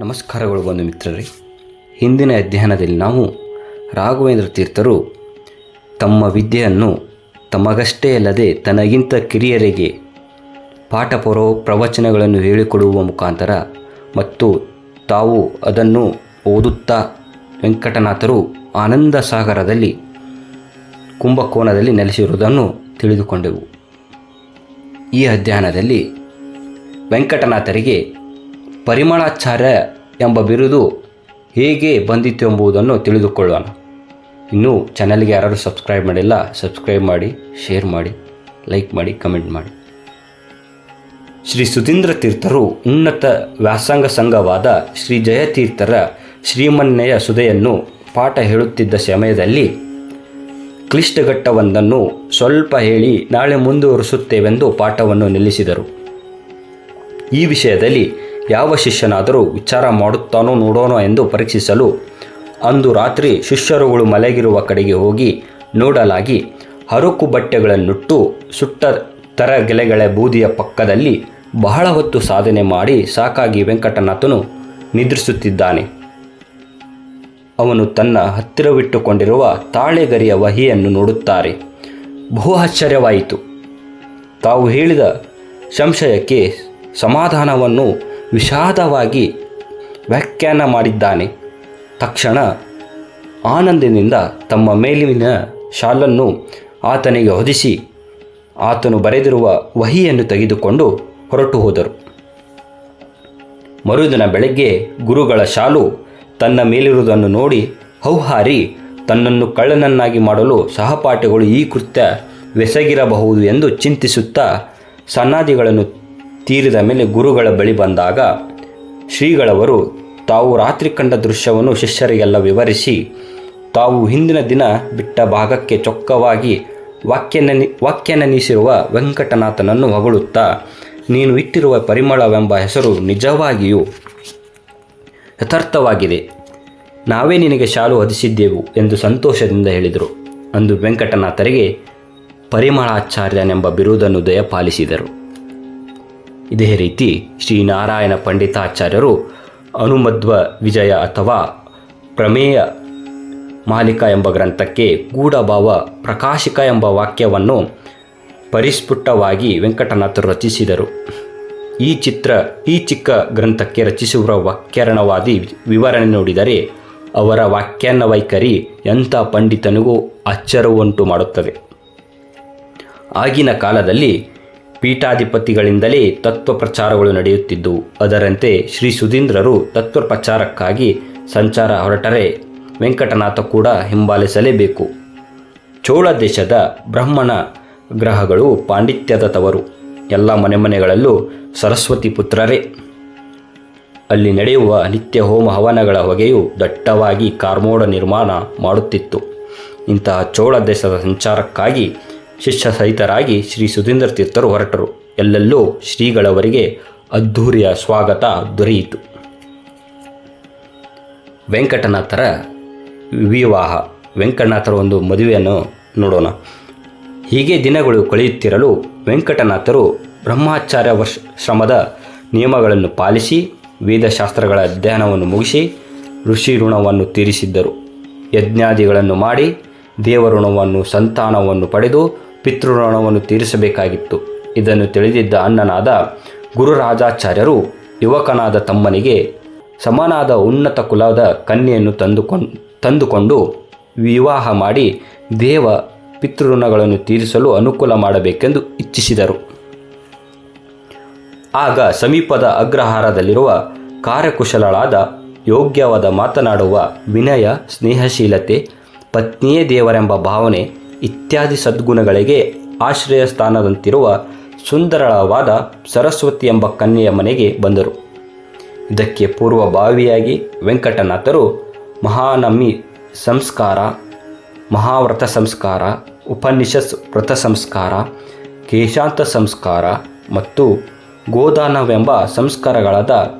ನಮಸ್ಕಾರಗಳು ಬಂಧು ಮಿತ್ರರೇ. ಹಿಂದಿನ ಅಧ್ಯಯನದಲ್ಲಿ ನಾವು ರಾಘವೇಂದ್ರ ತೀರ್ಥರು ತಮ್ಮ ವಿದ್ಯೆಯನ್ನು ತಮಗಷ್ಟೇ ಅಲ್ಲದೆ ತನಗಿಂತ ಕಿರಿಯರಿಗೆ ಪಾಠ ಪರೋ ಪ್ರವಚನಗಳನ್ನು ಹೇಳಿಕೊಡುವ ಮುಖಾಂತರ ಮತ್ತು ತಾವು ಅದನ್ನು ಓದುತ್ತಾ ವೆಂಕಟನಾಥರು ಆನಂದ ಸಾಗರದಲ್ಲಿ ಕುಂಭಕೋಣದಲ್ಲಿ ನೆಲೆಸಿರುವುದನ್ನು ತಿಳಿದುಕೊಂಡೆವು. ಈ ಅಧ್ಯಯನದಲ್ಲಿ ವೆಂಕಟನಾಥರಿಗೆ ಪರಿಮಳಾಚಾರ್ಯ ಎಂಬ ಬಿರುದು ಹೇಗೆ ಬಂದಿತ್ತು ಎಂಬುದನ್ನು ತಿಳಿದುಕೊಳ್ಳೋಣ. ಇನ್ನೂ ಚಾನಲ್ಗೆ ಯಾರಾದರೂ ಸಬ್ಸ್ಕ್ರೈಬ್ ಮಾಡಿಲ್ಲ, ಸಬ್ಸ್ಕ್ರೈಬ್ ಮಾಡಿ, ಶೇರ್ ಮಾಡಿ, ಲೈಕ್ ಮಾಡಿ, ಕಮೆಂಟ್ ಮಾಡಿ. ಶ್ರೀ ಸುಧೀಂದ್ರ ತೀರ್ಥರು ಉನ್ನತ ವ್ಯಾಸಂಗ ಸಂಘವಾದ ಶ್ರೀ ಜಯತೀರ್ಥರ ಶ್ರೀಮನ್ನೆಯ ಸುಧೆಯನ್ನು ಪಾಠ ಹೇಳುತ್ತಿದ್ದ ಸಮಯದಲ್ಲಿ ಕ್ಲಿಷ್ಟಘಟ್ಟವೊಂದನ್ನು ಸ್ವಲ್ಪ ಹೇಳಿ ನಾಳೆ ಮುಂದುವರಿಸುತ್ತೇವೆಂದು ಪಾಠವನ್ನು ನಿಲ್ಲಿಸಿದರು. ಈ ವಿಷಯದಲ್ಲಿ ಯಾವ ಶಿಷ್ಯನಾದರೂ ವಿಚಾರ ಮಾಡುತ್ತಾನೋ ನೋಡೋಣ ಎಂದು ಪರೀಕ್ಷಿಸಲು ಅಂದು ರಾತ್ರಿ ಶಿಷ್ಯರುಗಳು ಮಲಗಿರುವ ಕಡೆಗೆ ಹೋಗಿ ನೋಡಲಾಗಿ ಹರಕು ಬಟ್ಟೆಗಳನ್ನುಟ್ಟು ಸುಟ್ಟ ತರಗೆಲೆಗಳ ಬೂದಿಯ ಪಕ್ಕದಲ್ಲಿ ಬಹಳ ಹೊತ್ತು ಸಾಧನೆ ಮಾಡಿ ಸಾಕಾಗಿ ವೆಂಕಟನಾಥನು ನಿದ್ರಿಸುತ್ತಿದ್ದಾನೆ. ಅವನು ತನ್ನ ಹತ್ತಿರವಿಟ್ಟುಕೊಂಡಿರುವ ತಾಳೆಗರಿಯ ವಹಿಯನ್ನು ನೋಡುತ್ತಾರೆ. ಬಹು ಆಶ್ಚರ್ಯವಾಯಿತು. ತಾವು ಹೇಳಿದ ಸಂಶಯಕ್ಕೆ ಸಮಾಧಾನವನ್ನು ವಿಷಾದವಾಗಿ ವ್ಯಾಖ್ಯಾನ ಮಾಡಿದ್ದಾನೆ. ತಕ್ಷಣ ಆನಂದಿನಿಂದ ತಮ್ಮ ಮೇಲಿನ ಶಾಲನ್ನು ಆತನಿಗೆ ಹೊದಿಸಿ ಆತನು ಬರೆದಿರುವ ವಹಿಯನ್ನು ತೆಗೆದುಕೊಂಡು ಹೊರಟು ಹೋದರು. ಮರುದಿನ ಬೆಳಗ್ಗೆ ಗುರುಗಳ ಶಾಲು ತನ್ನ ಮೇಲಿರುವುದನ್ನು ನೋಡಿ ಹೌಹಾರಿ ತನ್ನನ್ನು ಕಳ್ಳನನ್ನಾಗಿ ಮಾಡಲು ಸಹಪಾಠಿಗಳು ಈ ಕೃತ್ಯ ಬೆಸಗಿರಬಹುದು ಎಂದು ಚಿಂತಿಸುತ್ತಾ ಸನ್ನಾದಿಗಳನ್ನು ತೀರಿದ ಮೇಲೆ ಗುರುಗಳ ಬಳಿ ಬಂದಾಗ ಶ್ರೀಗಳವರು, ತಾವು ರಾತ್ರಿ ಕಂಡ ದೃಶ್ಯವನ್ನು ಶಿಷ್ಯರಿಗೆಲ್ಲ ವಿವರಿಸಿ, ತಾವು ಹಿಂದಿನ ದಿನ ಬಿಟ್ಟ ಭಾಗಕ್ಕೆ ಚೊಕ್ಕವಾಗಿ ವಾಕ್ಯನನಿ ವಾಕ್ಯನನಿಸಿರುವ ವೆಂಕಟನಾಥನನ್ನು ಹೊಗಳುತ್ತಾ, ನೀನು ಇಟ್ಟಿರುವ ಪರಿಮಳವೆಂಬ ಹೆಸರು ನಿಜವಾಗಿಯೂ ಯಥಾರ್ಥವಾಗಿದೆ. ನಾವೇ ನಿನಗೆ ಶಾಲು ಹೊದಿಸಿದ್ದೆವು ಎಂದು ಸಂತೋಷದಿಂದ ಹೇಳಿದರು. ಅಂದು ವೆಂಕಟನಾಥರಿಗೆ, ಪರಿಮಳಾಚಾರ್ಯನೆಂಬ ಬಿರುದನ್ನು ದಯಪಾಲಿಸಿದರು. ಇದೇ ರೀತಿ ಶ್ರೀನಾರಾಯಣ ಪಂಡಿತಾಚಾರ್ಯರು ಅನುಮಧ್ವ ವಿಜಯ ಅಥವಾ ಪ್ರಮೇಯ ಮಾಲಿಕ ಎಂಬ ಗ್ರಂಥಕ್ಕೆ ಗೂಢಭಾವ ಪ್ರಕಾಶಿಕ ಎಂಬ ವಾಕ್ಯವನ್ನು ಪರಿಸ್ಫುಟವಾಗಿ ವೆಂಕಟನಾಥರು ರಚಿಸಿದರು. ಈ ಚಿತ್ರ, ಈ ಚಿಕ್ಕ ಗ್ರಂಥಕ್ಕೆ ರಚಿಸುವ ವಾಕ್ಯರಣವಾದಿ ವಿವರಣೆ ನೋಡಿದರೆ ಅವರ ವ್ಯಾಖ್ಯಾನ ವೈಖರಿ ಎಂಥ ಪಂಡಿತನಿಗೂ ಅಚ್ಚರವುಂಟು ಮಾಡುತ್ತದೆ. ಆಗಿನ ಕಾಲದಲ್ಲಿ ಪೀಠಾಧಿಪತಿಗಳಿಂದಲೇ ತತ್ವ ಪ್ರಚಾರಗಳು ನಡೆಯುತ್ತಿದ್ದವು ಅದರಂತೆ ಶ್ರೀ ಸುಧೀಂದ್ರರು ತತ್ವ ಪ್ರಚಾರಕ್ಕಾಗಿ ಸಂಚಾರ ಹೊರಟರೆ ವೆಂಕಟನಾಥ ಕೂಡ ಹಿಂಬಾಲಿಸಲೇಬೇಕು. ಚೋಳ ದೇಶದ ಬ್ರಹ್ಮಣ ಗ್ರಹಗಳು ಪಾಂಡಿತ್ಯದ ತವರು. ಎಲ್ಲ ಮನೆ ಮನೆಗಳಲ್ಲೂ ಸರಸ್ವತಿ ಪುತ್ರರೇ. ಅಲ್ಲಿ ನಡೆಯುವ ನಿತ್ಯ ಹೋಮ ಹವನಗಳ ಹೊಗೆಯು ದಟ್ಟವಾಗಿ ಕಾರ್ಮೋಡ ನಿರ್ಮಾಣ ಮಾಡುತ್ತಿತ್ತು. ಇಂತಹ ಚೋಳ ದೇಶದ ಸಂಚಾರಕ್ಕಾಗಿ ಶಿಷ್ಯ ಸಹಿತರಾಗಿ ಶ್ರೀ ಸುಧೀಂದ್ರ ತೀರ್ಥರು ಹೊರಟರು. ಎಲ್ಲೆಲ್ಲೂ ಶ್ರೀಗಳವರಿಗೆ ಅದ್ಧೂರಿಯ ಸ್ವಾಗತ ದೊರೆಯಿತು. ವೆಂಕಟನಾಥರ ವಿವಾಹ. ವೆಂಕಟನಾಥರ ಒಂದು ಮದುವೆಯನ್ನು ನೋಡೋಣ. ಹೀಗೆ ದಿನಗಳು ಕಳೆಯುತ್ತಿರಲು ವೆಂಕಟನಾಥರು ಬ್ರಹ್ಮಾಚಾರ್ಯ ವರ್ಷ ಶ್ರಮದ ನಿಯಮಗಳನ್ನು ಪಾಲಿಸಿ, ವೇದಶಾಸ್ತ್ರಗಳ ಅಧ್ಯಯನವನ್ನು ಮುಗಿಸಿ, ಋಷಿ ಋಣವನ್ನು ತೀರಿಸಿದ್ದರು. ಯಜ್ಞಾದಿಗಳನ್ನು ಮಾಡಿ, ದೇವಋಣವನ್ನು, ಸಂತಾನವನ್ನು ಪಡೆದು ಪಿತೃಋಣವನ್ನು ತೀರಿಸಬೇಕಾಗಿತ್ತು. ಇದನ್ನು ತಿಳಿದಿದ್ದ ಅಣ್ಣನಾದ ಗುರುರಾಜಾಚಾರ್ಯರು ಯುವಕನಾದ ತಮ್ಮನಿಗೆ ಸಮನಾದ ಉನ್ನತ ಕುಲದ ಕನ್ಯೆಯನ್ನು ತಂದುಕೊಂಡು ತಂದುಕೊಂಡು ವಿವಾಹ ಮಾಡಿ ದೇವ ಪಿತೃಋಣಗಳನ್ನು ತೀರಿಸಲು ಅನುಕೂಲ ಮಾಡಬೇಕೆಂದು ಇಚ್ಛಿಸಿದರು. ಆಗ ಸಮೀಪದ ಅಗ್ರಹಾರದಲ್ಲಿರುವ ಕಾರ್ಯಕುಶಲಳಾದ ಯೋಗ್ಯವಾದ ಮಾತನಾಡುವ ವಿನಯ, ಸ್ನೇಹಶೀಲತೆ, ಪತ್ನಿಯೇ ದೇವರೆಂಬ ಭಾವನೆ ಇತ್ಯಾದಿ ಸದ್ಗುಣಗಳಿಗೆ ಆಶ್ರಯ ಸ್ಥಾನದಂತಿರುವ ಸುಂದರವಾದ ಸರಸ್ವತಿ ಎಂಬ ಕನ್ಯೆಯ ಮನೆಗೆ ಬಂದರು. ಇದಕ್ಕೆ ಪೂರ್ವಭಾವಿಯಾಗಿ ವೆಂಕಟನಾಥರು ಮಹಾನಮ್ಮಿ ಸಂಸ್ಕಾರ, ಮಹಾವ್ರತ ಸಂಸ್ಕಾರ, ಉಪನಿಷತ್ ವ್ರತ ಸಂಸ್ಕಾರ, ಕೇಶಾಂತ ಸಂಸ್ಕಾರ ಮತ್ತು ಗೋದಾನವೆಂಬ ಸಂಸ್ಕಾರಗಳಾದ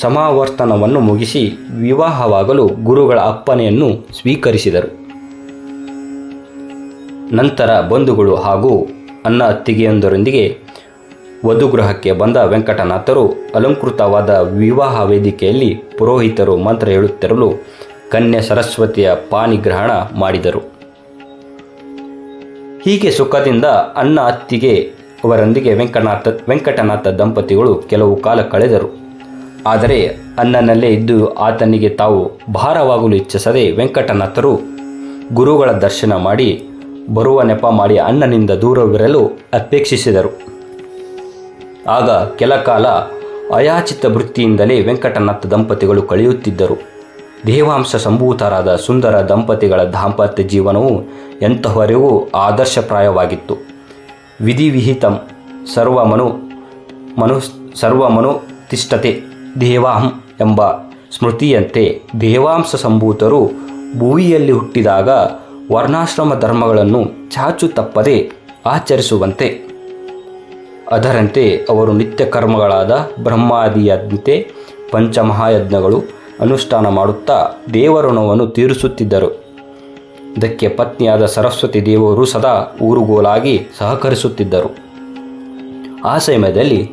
ಸಮಾವರ್ತನವನ್ನು ಮುಗಿಸಿ ವಿವಾಹವಾಗಲು ಗುರುಗಳ ಅಪ್ಪನೆಯನ್ನು ಸ್ವೀಕರಿಸಿದರು. ನಂತರ ಬಂಧುಗಳು ಹಾಗೂ ಅನ್ನ ಅತ್ತಿಗೆಯೊಂದರೊಂದಿಗೆ ವಧುಗೃಹಕ್ಕೆ ಬಂದ ವೆಂಕಟನಾಥರು ಅಲಂಕೃತವಾದ ವಿವಾಹ ವೇದಿಕೆಯಲ್ಲಿ ಪುರೋಹಿತರು ಮಂತ್ರ ಹೇಳುತ್ತಿರಲು ಕನ್ಯಾ ಸರಸ್ವತಿಯ ಪಾನಿಗ್ರಹಣ ಮಾಡಿದರು. ಹೀಗೆ ಸುಖದಿಂದ ಅನ್ನ ಅತ್ತಿಗೆ ಅವರೊಂದಿಗೆ ವೆಂಕಟನಾಥ ವೆಂಕಟನಾಥ ದಂಪತಿಗಳು ಕೆಲವು ಕಾಲ ಕಳೆದರು. ಆದರೆ ಅನ್ನನಲ್ಲೇ ಇದ್ದು ಆತನಿಗೆ ತಾವು ಭಾರವಾಗಲು ಇಚ್ಛಿಸದೆ ವೆಂಕಟನಾಥರು ಗುರುಗಳ ದರ್ಶನ ಮಾಡಿ ಬರುವ ನೆಪ ಮಾಡಿ ಅಣ್ಣನಿಂದ ದೂರವಿರಲು ಅಪೇಕ್ಷಿಸಿದರು. ಆಗ ಕೆಲ ಕಾಲ ಅಯಾಚಿತ ವೃತ್ತಿಯಿಂದಲೇ ವೆಂಕಟನಾಥ ದಂಪತಿಗಳು ಕಳೆಯುತ್ತಿದ್ದರು. ದೇವಾಂಶ ಸಂಭೂತರಾದ ಸುಂದರ ದಂಪತಿಗಳ ದಾಂಪತ್ಯ ಜೀವನವು ಎಂತಹವರೆಗೂ ಆದರ್ಶಪ್ರಾಯವಾಗಿತ್ತು. ವಿಧಿವಿಹಿತಂ ಸರ್ವಮನು ಮನು ಸರ್ವಮನು ತಿಷ್ಟತೆ ದೇವಾಹಂ ಎಂಬ ಸ್ಮೃತಿಯಂತೆ ದೇವಾಂಶ ಸಂಭೂತರು ಭೂವಿಯಲ್ಲಿ ಹುಟ್ಟಿದಾಗ ವರ್ಣಾಶ್ರಮ ಧರ್ಮಗಳನ್ನು ಚಾಚು ತಪ್ಪದೆ ಆಚರಿಸುವಂತೆ. ಅದರಂತೆ ಅವರು ನಿತ್ಯ ಕರ್ಮಗಳಾದ ಬ್ರಹ್ಮಾದಿಯಂತೆ ಪಂಚಮಹಾಯಜ್ಞಗಳು ಅನುಷ್ಠಾನ ಮಾಡುತ್ತಾ ದೇವಋಣವನ್ನು ತೀರಿಸುತ್ತಿದ್ದರು. ಇದಕ್ಕೆ ಪತ್ನಿಯಾದ ಸರಸ್ವತಿ ದೇವರು ಸದಾ ಊರುಗೋಲಾಗಿ ಸಹಕರಿಸುತ್ತಿದ್ದರು. ಆ ಸಮಯದಲ್ಲಿ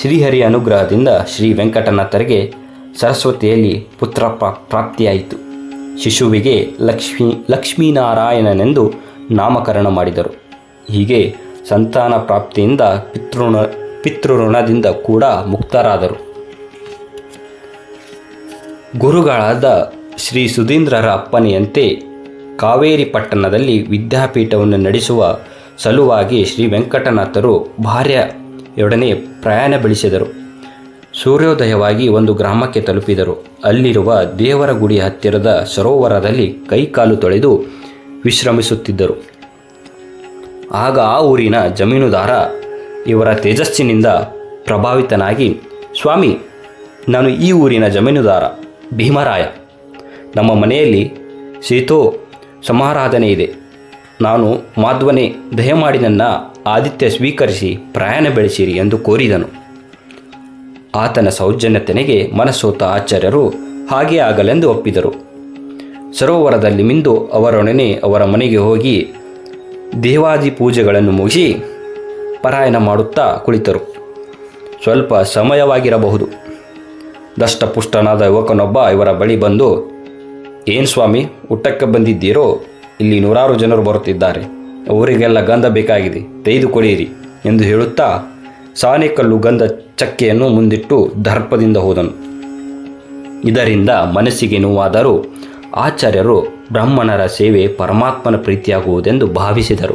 ಶ್ರೀಹರಿ ಅನುಗ್ರಹದಿಂದ ಶ್ರೀ ವೆಂಕಟನಾಥರಿಗೆ ಸರಸ್ವತಿಯಲ್ಲಿ ಪುತ್ರ ಪ್ರಾ- ಪ್ರಾಪ್ತಿಯಾಯಿತು. ಶಿಶುವಿಗೆ ಲಕ್ಷ್ಮೀ, ಲಕ್ಷ್ಮೀನಾರಾಯಣನೆಂದು ನಾಮಕರಣ ಮಾಡಿದರು. ಹೀಗೆ ಸಂತಾನ ಪ್ರಾಪ್ತಿಯಿಂದ ಪಿತೃಣ, ಪಿತೃಋಣದಿಂದ ಕೂಡ ಮುಕ್ತರಾದರು. ಗುರುಗಳಾದ ಶ್ರೀ ಸುಧೀಂದ್ರರ ಅಪ್ಪನೆಯಂತೆ ಕಾವೇರಿ ಪಟ್ಟಣದಲ್ಲಿ ವಿದ್ಯಾಪೀಠವನ್ನು ನಡೆಸುವ ಸಲುವಾಗಿ ಶ್ರೀ ವೆಂಕಟನಾಥರು ಭಾರ್ಯೆಯೊಡನೆ ಪ್ರಯಾಣ ಬೆಳೆಸಿದರು. ಸೂರ್ಯೋದಯವಾಗಿ ಒಂದು ಗ್ರಾಮಕ್ಕೆ ತಲುಪಿದರು. ಅಲ್ಲಿರುವ ದೇವರ ಗುಡಿ ಹತ್ತಿರದ ಸರೋವರದಲ್ಲಿ ಕೈಕಾಲು ತೊಳೆದು ವಿಶ್ರಮಿಸುತ್ತಿದ್ದರು. ಆಗ ಆ ಊರಿನ ಜಮೀನುದಾರ ಇವರ ತೇಜಸ್ಸಿನಿಂದ ಪ್ರಭಾವಿತನಾಗಿ, ಸ್ವಾಮಿ, ನಾನು ಈ ಊರಿನ ಜಮೀನುದಾರ, ಭೀಮರಾಯ. ನಮ್ಮ ಮನೆಯಲ್ಲಿ ಸೀತೋ ಸಮಾರಾಧನೆ ಇದೆ. ನಾನು ಮಾಧ್ವನೇ, ದಯಮಾಡಿ ನನ್ನ ಆದಿತ್ಯ ಸ್ವೀಕರಿಸಿ ಪ್ರಯಾಣ ಬೆಳೆಸಿರಿ ಎಂದು ಕೋರಿದನು. ಆತನ ಸೌಜನ್ಯತೆನೆಗೆ ಮನಸೋತ ಆಚಾರ್ಯರು ಹಾಗೆ ಆಗಲೆಂದು ಒಪ್ಪಿದರು. ಸರೋವರದಲ್ಲಿ ಮಿಂದು ಅವರೊಡನೆ ಅವರ ಮನೆಗೆ ಹೋಗಿ ದೇವಾದಿ ಪೂಜೆಗಳನ್ನು ಮುಗಿಸಿ ಪರಾಯಣ ಮಾಡುತ್ತಾ ಕುಳಿತರು. ಸ್ವಲ್ಪ ಸಮಯವಾಗಿರಬಹುದು. ದಷ್ಟಪುಷ್ಟನಾದ ಯುವಕನೊಬ್ಬ ಇವರ ಬಳಿ ಬಂದು, ಏನು ಸ್ವಾಮಿ, ಊಟಕ್ಕೆ ಬಂದಿದ್ದೀರೋ? ಇಲ್ಲಿ ನೂರಾರು ಜನರು ಬರುತ್ತಿದ್ದಾರೆ. ಅವರಿಗೆಲ್ಲ ಗಂಧ ಬೇಕಾಗಿದೆ. ತೆಗೆದುಕೊಡಿರಿ ಎಂದು ಹೇಳುತ್ತಾ ಸಾನೆಕಲ್ಲು ಗಂಧ ಚಕ್ಕೆಯನ್ನು ಮುಂದಿಟ್ಟು ದರ್ಪದಿಂದ ಹೋದನು. ಇದರಿಂದ ಮನಸ್ಸಿಗೆ ನೋವಾದರೂ ಆಚಾರ್ಯರು ಬ್ರಾಹ್ಮಣರ ಸೇವೆ ಪರಮಾತ್ಮನ ಪ್ರೀತಿಯಾಗುವುದೆಂದು ಭಾವಿಸಿದರು.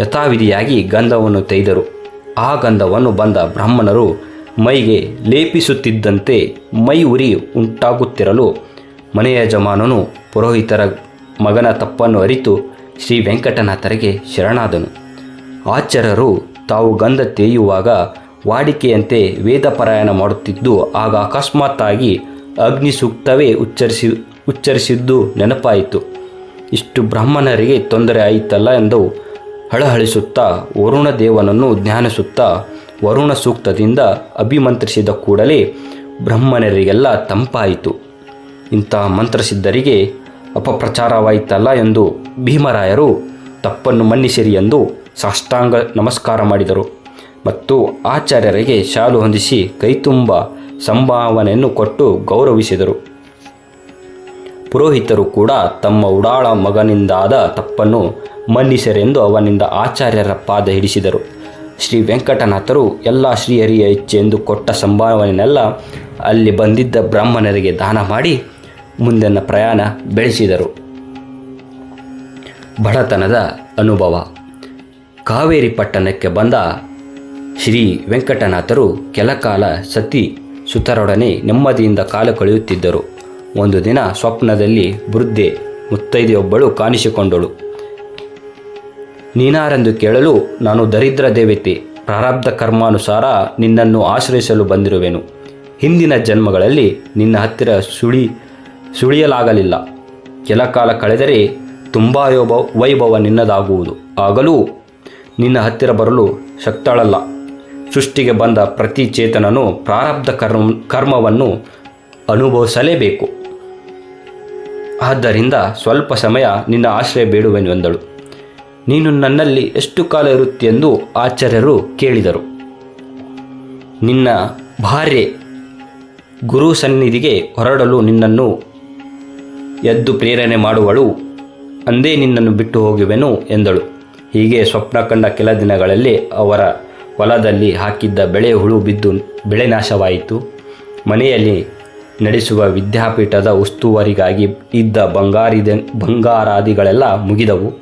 ಯಥಾವಿಧಿಯಾಗಿ ಗಂಧವನ್ನು ತೆಗೆದರು. ಆ ಗಂಧವನ್ನು ಬಂದ ಬ್ರಾಹ್ಮಣರು ಮೈಗೆ ಲೇಪಿಸುತ್ತಿದ್ದಂತೆ ಮೈ ಉರಿ ಉಂಟಾಗುತ್ತಿರಲು ಮನೆಯ ಯಜಮಾನನು ಪುರೋಹಿತರ ಮಗನ ತಪ್ಪನ್ನು ಅರಿತು ಶ್ರೀ ವೆಂಕಟನಾಥರಿಗೆ ಶರಣಾದನು. ಆಚಾರ್ಯರು ತಾವು ಗಂಧ ತೇಯುವಾಗ ವಾಡಿಕೆಯಂತೆ ವೇದ ಪಾರಾಯಣ ಮಾಡುತ್ತಿದ್ದು, ಆಗ ಅಕಸ್ಮಾತ್ತಾಗಿ ಅಗ್ನಿ ಸೂಕ್ತವೇ ಉಚ್ಚರಿಸಿ, ಉಚ್ಚರಿಸಿದ್ದು ನೆನಪಾಯಿತು. ಇಷ್ಟು ಬ್ರಾಹ್ಮಣರಿಗೆ ತೊಂದರೆ ಆಯಿತಲ್ಲ ಎಂದು ಹಳಹಳಿಸುತ್ತಾ ವರುಣ ದೇವನನ್ನು ಧ್ಯಾನಿಸುತ್ತಾ ವರುಣ ಸೂಕ್ತದಿಂದ ಅಭಿಮಂತ್ರಿಸಿದ ಕೂಡಲೇ ಬ್ರಾಹ್ಮಣರಿಗೆಲ್ಲ ತಂಪಾಯಿತು. ಇಂತಹ ಮಂತ್ರಸಿದ್ಧರಿಗೆ ಅಪಪ್ರಚಾರವಾಯಿತಲ್ಲ ಎಂದು ಭೀಮರಾಯರು ತಪ್ಪನ್ನು ಮನ್ನಿಸಿರಿ ಎಂದು ಸಾಷ್ಟಾಂಗ ನಮಸ್ಕಾರ ಮಾಡಿದರು ಮತ್ತು ಆಚಾರ್ಯರಿಗೆ ಶಾಲು ಹೊಂದಿಸಿ ಕೈತುಂಬ ಸಂಭಾವನೆಯನ್ನು ಕೊಟ್ಟು ಗೌರವಿಸಿದರು. ಪುರೋಹಿತರು ಕೂಡ ತಮ್ಮ ಉಡಾಳ ಮಗನಿಂದಾದ ತಪ್ಪನ್ನು ಮನ್ನಿಸರೆಂದು ಅವನಿಂದ ಆಚಾರ್ಯರ ಪಾದ ಹಿಡಿಸಿದರು. ಶ್ರೀ ವೆಂಕಟನಾಥರು ಎಲ್ಲ ಶ್ರೀಹರಿಯ ಇಚ್ಛೆ ಎಂದು ಕೊಟ್ಟ ಸಂಭಾವನೆಯನ್ನೆಲ್ಲ ಅಲ್ಲಿ ಬಂದಿದ್ದ ಬ್ರಾಹ್ಮಣರಿಗೆ ದಾನ ಮಾಡಿ ಮುಂದಿನ ಪ್ರಯಾಣ ಬೆಳೆಸಿದರು. ಬಡತನದ ಅನುಭವ. ಕಾವೇರಿ ಪಟ್ಟಣಕ್ಕೆ ಬಂದ ಶ್ರೀ ವೆಂಕಟನಾಥರು ಕೆಲಕಾಲ ಸತಿ ಸುತರೊಡನೆ ನೆಮ್ಮದಿಯಿಂದ ಕಾಲ ಕಳೆಯುತ್ತಿದ್ದರು. ಒಂದು ದಿನ ಸ್ವಪ್ನದಲ್ಲಿ ವೃದ್ಧೆ ಮುತ್ತೈದೆಯೊಬ್ಬಳು ಕಾಣಿಸಿಕೊಂಡಳು. ನೀನಾರೆಂದು ಕೇಳಲು ನಾನು ದರಿದ್ರ ದೇವತೆ, ಪ್ರಾರಬ್ಧ ಕರ್ಮಾನುಸಾರ ನಿನ್ನನ್ನು ಆಶ್ರಯಿಸಲು ಬಂದಿರುವೆನು. ಹಿಂದಿನ ಜನ್ಮಗಳಲ್ಲಿ ನಿನ್ನ ಹತ್ತಿರ ಸುಳಿ, ಸುಳಿಯಲಾಗಲಿಲ್ಲ. ಕೆಲ ಕಾಲ ಕಳೆದರೆ ತುಂಬ ವೈಭವ ನಿನ್ನದಾಗುವುದು. ಆಗಲೂ ನಿನ್ನ ಹತ್ತಿರ ಬರಲು ಶಕ್ತಳಲ್ಲ. ಸೃಷ್ಟಿಗೆ ಬಂದ ಪ್ರತಿ ಚೇತನನು ಪ್ರಾರಬ್ಧ ಕರ್ಮ ಕರ್ಮವನ್ನು ಅನುಭವಿಸಲೇಬೇಕು. ಆದ್ದರಿಂದ ಸ್ವಲ್ಪ ಸಮಯ ನಿನ್ನ ಆಶ್ರಯ ಬೇಡುವೆನು ಎಂದಳು. ನೀನು ನನ್ನಲ್ಲಿ ಎಷ್ಟು ಕಾಲ ಇರುತ್ತೆಂದು ಆಚಾರ್ಯರು ಕೇಳಿದರು. ನಿನ್ನ ಭಾರ್ಯೆ ಗುರು ಸನ್ನಿಧಿಗೆ ಹೊರಡಲು ನಿನ್ನನ್ನು ಎದ್ದು ಪ್ರೇರಣೆ ಮಾಡುವಳು, ಅಂದೇ ನಿನ್ನನ್ನು ಬಿಟ್ಟು ಹೋಗುವೆನು ಎಂದಳು. ಹೀಗೆ ಸ್ವಪ್ನ ಕಂಡ ಕೆಲ ದಿನಗಳಲ್ಲಿ ಅವರ ಹೊಲದಲ್ಲಿ ಹಾಕಿದ್ದ ಬೆಳೆ ಹುಳು ಬಿದ್ದು ಬೆಳೆ ನಾಶವಾಯಿತು. ಮನೆಯಲ್ಲಿ ನಡೆಸುವ ವಿದ್ಯಾಪೀಠದ ಉಸ್ತುವಾರಿಗಾಗಿ ಇದ್ದ ಬಂಗಾರಿದ ಬಂಗಾರಾದಿಗಳೆಲ್ಲ ಮುಗಿದವು.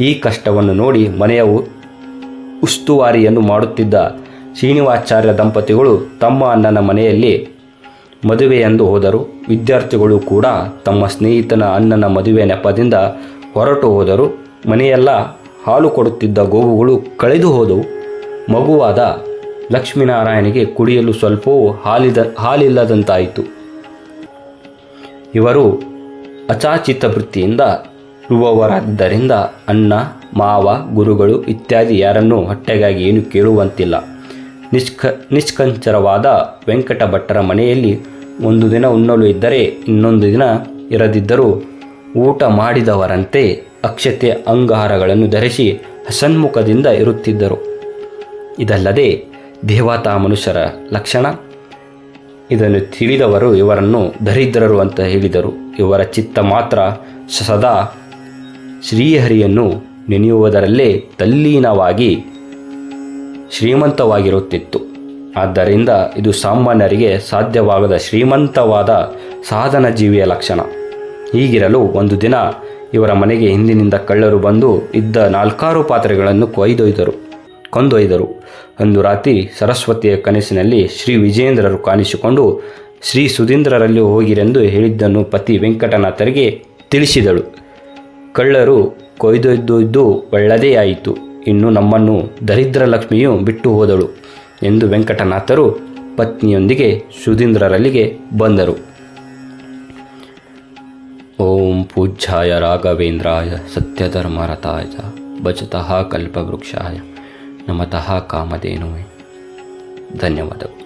ಈ ಕಷ್ಟವನ್ನು ನೋಡಿ ಮನೆಯ ಉಸ್ತುವಾರಿಯನ್ನು ಮಾಡುತ್ತಿದ್ದ ಶ್ರೀನಿವಾಚಾರ್ಯ ದಂಪತಿಗಳು ತಮ್ಮ ಅಣ್ಣನ ಮನೆಯಲ್ಲಿ ಮದುವೆಯೆಂದು ಹೋದರು. ವಿದ್ಯಾರ್ಥಿಗಳು ಕೂಡ ತಮ್ಮ ಸ್ನೇಹಿತನ ಅಣ್ಣನ ಮದುವೆ ನೆಪದಿಂದ ಹೊರಟು ಹೋದರು. ಮನೆಯೆಲ್ಲ ಹಾಲು ಕೊಡುತ್ತಿದ್ದ ಗೋವುಗಳು ಕಳೆದು ಹೋದವು. ಮಗುವಾದ ಲಕ್ಷ್ಮೀನಾರಾಯಣಿಗೆ ಕುಡಿಯಲು ಸ್ವಲ್ಪವೂ ಹಾಲಿದ, ಹಾಲಿಲ್ಲದಂತಾಯಿತು. ಇವರು ಅಚಾಚಿತ ವೃತ್ತಿಯಿಂದ ಇರುವವರಾದ್ದರಿಂದ ಅಣ್ಣ, ಮಾವ, ಗುರುಗಳು ಇತ್ಯಾದಿ ಯಾರನ್ನೂ ಹೊಟ್ಟೆಗಾಗಿ ಏನು ಕೇಳುವಂತಿಲ್ಲ. ನಿಷ್ಕ, ನಿಷ್ಕಂಚರವಾದ ವೆಂಕಟ ಭಟ್ಟರ ಮನೆಯಲ್ಲಿ ಒಂದು ದಿನ ಉಣ್ಣಲು ಇದ್ದರೆ ಇನ್ನೊಂದು ದಿನ ಇರದಿದ್ದರೂ ಊಟ ಮಾಡಿದವರಂತೆ ಅಕ್ಷತೆ ಅಂಗಹಾರಗಳನ್ನು ಧರಿಸಿ ಹಸನ್ಮುಖದಿಂದ ಇರುತ್ತಿದ್ದರು. ಇದಲ್ಲದೆ ದೇವತಾ ಮನುಷ್ಯರ ಲಕ್ಷಣ. ಇದನ್ನು ತಿಳಿದವರು ಇವರನ್ನು ದರಿದ್ರರು ಅಂತ ಹೇಳಿದರು. ಇವರ ಚಿತ್ತ ಮಾತ್ರ ಸದಾ ಶ್ರೀಹರಿಯನ್ನು ನೆನೆಯುವುದರಲ್ಲೇ ತಲ್ಲೀನವಾಗಿ ಶ್ರೀಮಂತವಾಗಿರುತ್ತಿತ್ತು. ಆದ್ದರಿಂದ ಇದು ಸಾಮಾನ್ಯರಿಗೆ ಸಾಧ್ಯವಾಗದ ಶ್ರೀಮಂತವಾದ ಸಾಧನ ಜೀವಿಯ ಲಕ್ಷಣ. ಹೀಗಿರಲು ಒಂದು ದಿನ ಇವರ ಮನೆಗೆ ಹಿಂದಿನಿಂದ ಕಳ್ಳರು ಬಂದು ಇದ್ದ ನಾಲ್ಕಾರು ಪಾತ್ರೆಗಳನ್ನು ಕೊಯ್ದೊಯ್ದರು. ಕೊಂದೊಯ್ದರು. ಅಂದು ರಾತ್ರಿ ಸರಸ್ವತಿಯ ಕನಸಿನಲ್ಲಿ ಶ್ರೀ ವಿಜೇಂದ್ರರು ಕಾಣಿಸಿಕೊಂಡು, ಶ್ರೀ ಸುಧೀಂದ್ರರಲ್ಲಿ ಹೋಗಿರೆಂದು ಹೇಳಿದ್ದನ್ನು ಪತಿ ವೆಂಕಟನಾಥರಿಗೆ ತಿಳಿಸಿದಳು. ಕಳ್ಳರು ಕೊಯ್ದೊಯ್ದೊಯ್ದು ಒಳ್ಳದೇ ಆಯಿತು. ಇನ್ನು ನಮ್ಮನ್ನು ದರಿದ್ರ ಲಕ್ಷ್ಮಿಯು ಬಿಟ್ಟು ಹೋದಳು ಎಂದು ವೆಂಕಟನಾಥರು ಪತ್ನಿಯೊಂದಿಗೆ ಸುಧೀಂದ್ರರಲ್ಲಿಗೆ ಬಂದರು. ओम पूज्याय राघवेंद्राय सत्यधर्मरताय बचत कल्पवृक्षाय। नमत कामधेनुवे। धन्यवाद।